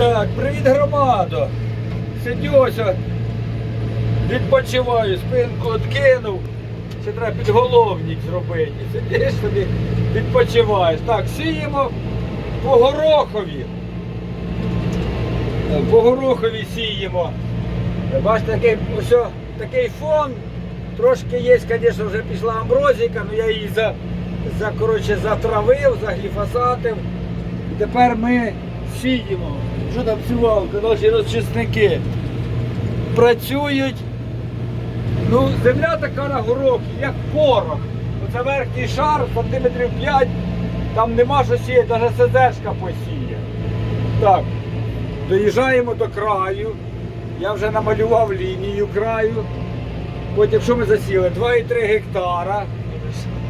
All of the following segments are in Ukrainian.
Так, привіт, громадо. Сидю ось, о, відпочиваю, спинку відкинув. Ще треба підголовник зробити. Сидиш собі, відпочиваєш. Так, сіємо по горохові. По горохові сіємо. Бачите, такий, ось, такий фон. Трошки є, звісно, вже пішла амброзіка, але я її за, за, коротше, затравив, загліфосатив. Тепер ми сіємо. Що там сівалка, наші розчисники працюють. Ну, земля така на горохі, як порох. Оце верхній шар, сантиметрів 5, там нема що сіяти, навіть СЗшка посіє. Так, доїжджаємо до краю. Я вже намалював лінію краю. Потім що ми засіли? 2,3 гектара.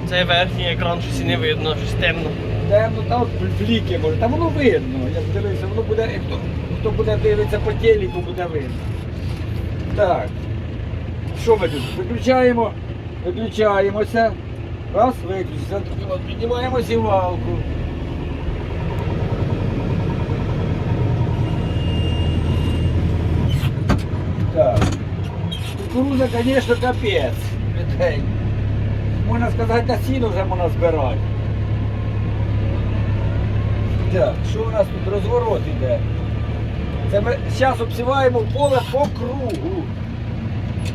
Цей верхній екран щось і не видно, щось темно. Темно, там фліки може. Та воно видно. Я дивився, воно буде, хто, хто буде дивитися по телеку, буде видно. Так. Що ми тут? Виключаємо, виключаємося. Раз, виключився. От, Піднімаємо сівалку. Так. Кукуруза, звісно, капець. Можна сказати, на сіно вже можна збирати. Так, що у нас тут розворот іде? Це ми зараз обсіваємо поле по кругу.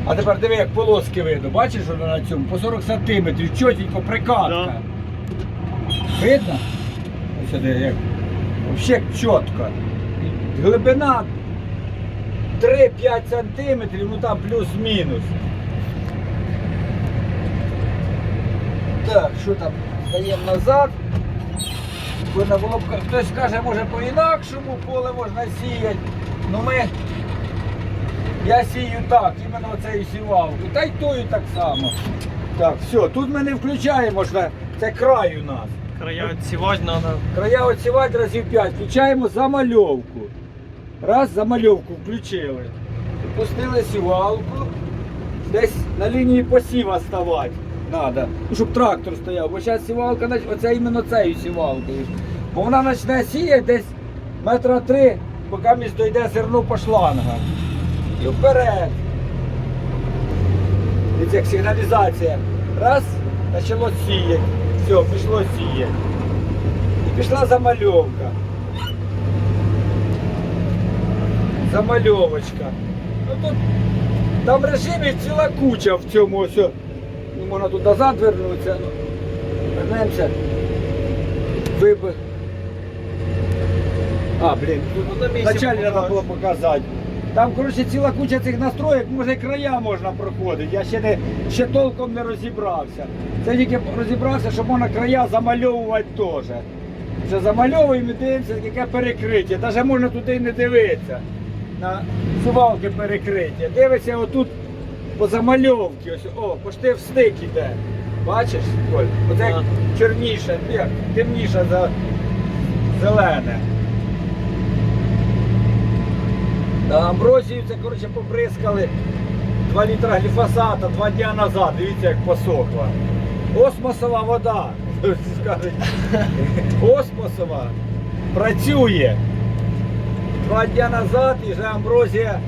А тепер диви, як полоски видно. Бачиш, воно на цьому? По 40 сантиметрів, чотенько, прикатка. Да. Видно? Ось сюди як. Взагалі чітко. Глибина 3-5 сантиметрів, ну там плюс-мінус. Так, що там? Стаємо назад. Повинна було б, хтось каже, може по-інакшому поле можна сіяти. Ну ми, я сію так, іменно оцею сівалку. Та й тою так само. Так, все, тут ми не включаємо, що це край у нас. Края відсівати треба. Края оцівати разів 5. Включаємо замальовку. Раз, замальовку включили. Пустили сівалку. Десь на лінії посіва ставати треба. Ну, щоб трактор стояв. Бо зараз сівалка, оце іменно цією сівалкою. Бо вона почне сіяти десь метра три, поки місь дойде зерно по шлангах. І вперед. Дивіться, як сигналізація. Раз, почало сіяти. Все, пішло сіяти. І пішла замальовка. Замальовочка. Ну тут там режимів ціла куча в цьому ось. Ну, можна тут назад вернутися. Ну, вернемося. Виб... А, блін, тут Ну, треба було показати. Там, коротше, ціла куча цих настроїк, може і края можна проходити. Я ще не ще толком не розібрався. Це тільки розібрався, що можна края замальовувати теж. Вже замальовуємо і дивимося, яке перекриття. Навіть можна туди і не дивитися. На сувалки перекриття. Дивишся отут по замальовці. Ось, о, пошти в стик іде. Бачиш, Коль? Оце чорніше, темніше за зелене. На амброзію це, коротше, побризкали 2 літра гліфосата два дня назад. Дивіться, як посохла. Осмосова вода. Скажуть. Осмосова працює. Два дня назад і вже амброзія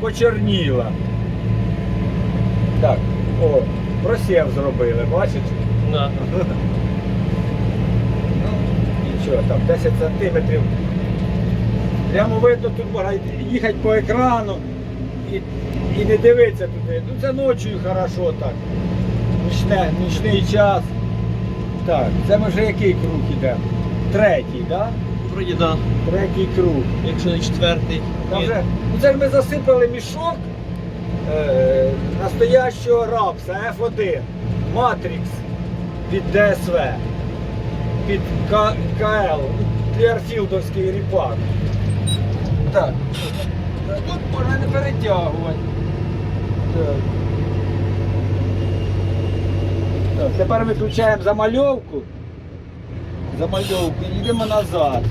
почорніла. Так, о, просів зробили, бачиш? Да. Ну, нічого, там 10 сантиметрів. Прямо видно, тут можна їхати по екрану і, і не дивитися туди. Ну це ночі хорошо так. Нічне, нічний час. Так, це ми вже який круг іде? Третій, так? Да? Вроді да. Третій круг. Якщо не четвертий. Вже, ну це ж ми засипали мішок е, настоящого рапса F1 Matrix від ДСВ, під КЛ, Кліарфілдовський ріпак. Тут можна не перетягувати. Так. Так, тепер виключаємо замальовку. Замальовку і йдемо назад.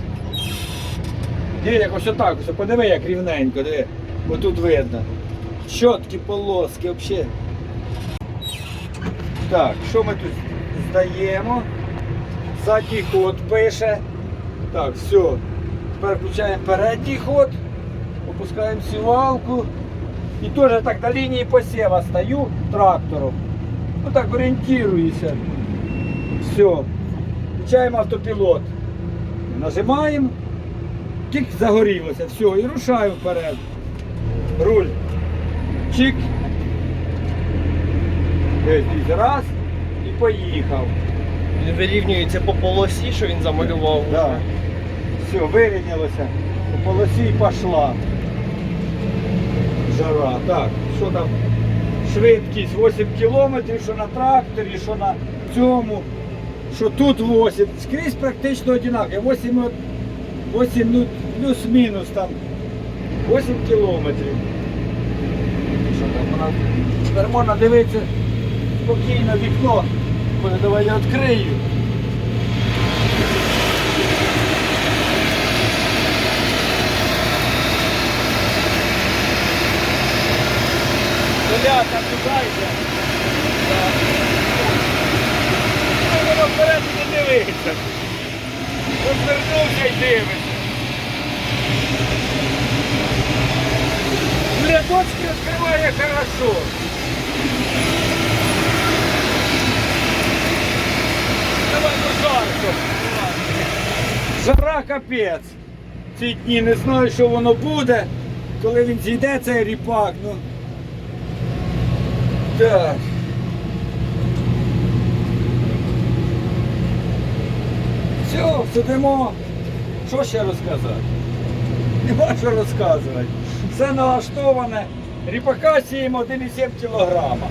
Як ось отак, ось подиви, як рівненько, диви. Отут видно. Чіткі полоски взагалі. Так, що ми тут здаємо? Задній ход пише. Так, все. Тепер включаємо передній ход, опускаємо сівалку. І теж так на лінії посіва стою трактором. Ну так орієнтуюся. Все. Включаємо автопілот. Нажимаємо. Тік загорілося. Все, і рушаю вперед. Руль. Чик. Дивись, Раз. І поїхав. Він вирівнюється по полосі, що він замалював. Да. Все, вирівнялося. По полосі пішла. Жара. Так, що там? Швидкість 8 кілометрів, що на тракторі, що на цьому, що тут 8. Скрізь практично одинаково. 8, 8 ну, плюс-мінус там. 8 кілометрів. Що там у? Тепер можна дивитися спокійно вікно. Боже, Давай я відкрию. Ребята, туди йде. Воно вперед не дивиться. Розвернувся і дивиться. Рядочки відкриває хорошо. Давай ну жарко. Жара капець. Ці дні не знаю, що воно буде, коли він зійде цей ріпак. Ну. Так. Все, сидимо. Що ще розказати? Нема що розказувати. Все налаштоване. Ріпака сіємо 1,7 кілограма.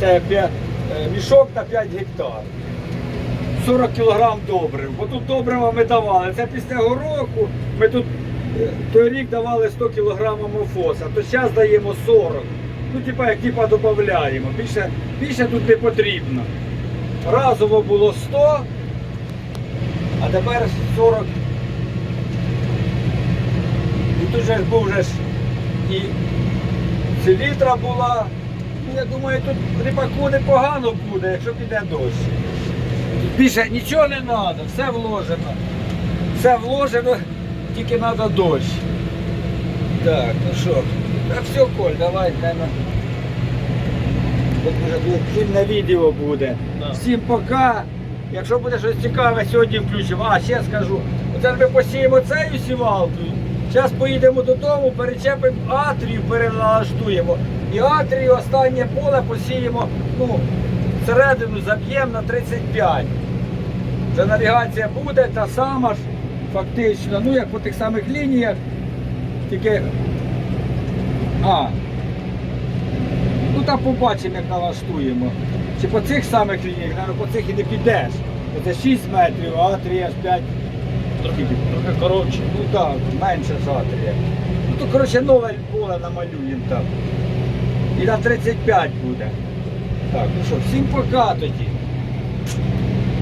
Це п'я- е, мішок на 5 гектар. 40 кілограм добрив. Бо тут добрива ми давали. Це після гороку. Ми тут е, той рік давали 100 кілограм мофоса, то зараз даємо 40. Ну, типа, як типа додаємо. Більше, більше тут не потрібно. Разово було 100, а тепер 40. І тут же ж був же ж і селітра була. Ну, я думаю, тут ріпаку непогано буде, якщо піде дощ. Більше нічого не треба, все вложено. Все вложено, тільки треба дощ. Так, ну що, так все, Коль, давай, наверное. От вже буде фільм відео буде. Да. Всім пока. Якщо буде щось цікаве, сьогодні включимо. А, ще скажу. Оце ми посіємо цією сівалкою. Зараз поїдемо додому, перечепимо атрію, переналаштуємо. І атрію останнє поле посіємо, ну, середину заб'ємо на 35. Вже навігація буде та сама ж, фактично, ну як по тих самих лініях, тільки. А. Ну там побачимо, як налаштуємо. Чи по цих самих лініях, навіть по цих і не підеш. Це 6 метрів, а 3 аж 5. Трохи, трохи коротше. Ну так, менше за 3. Ну то коротше нове поле намалюємо там. І на 35 буде. Так, ну що, всім пока тоді.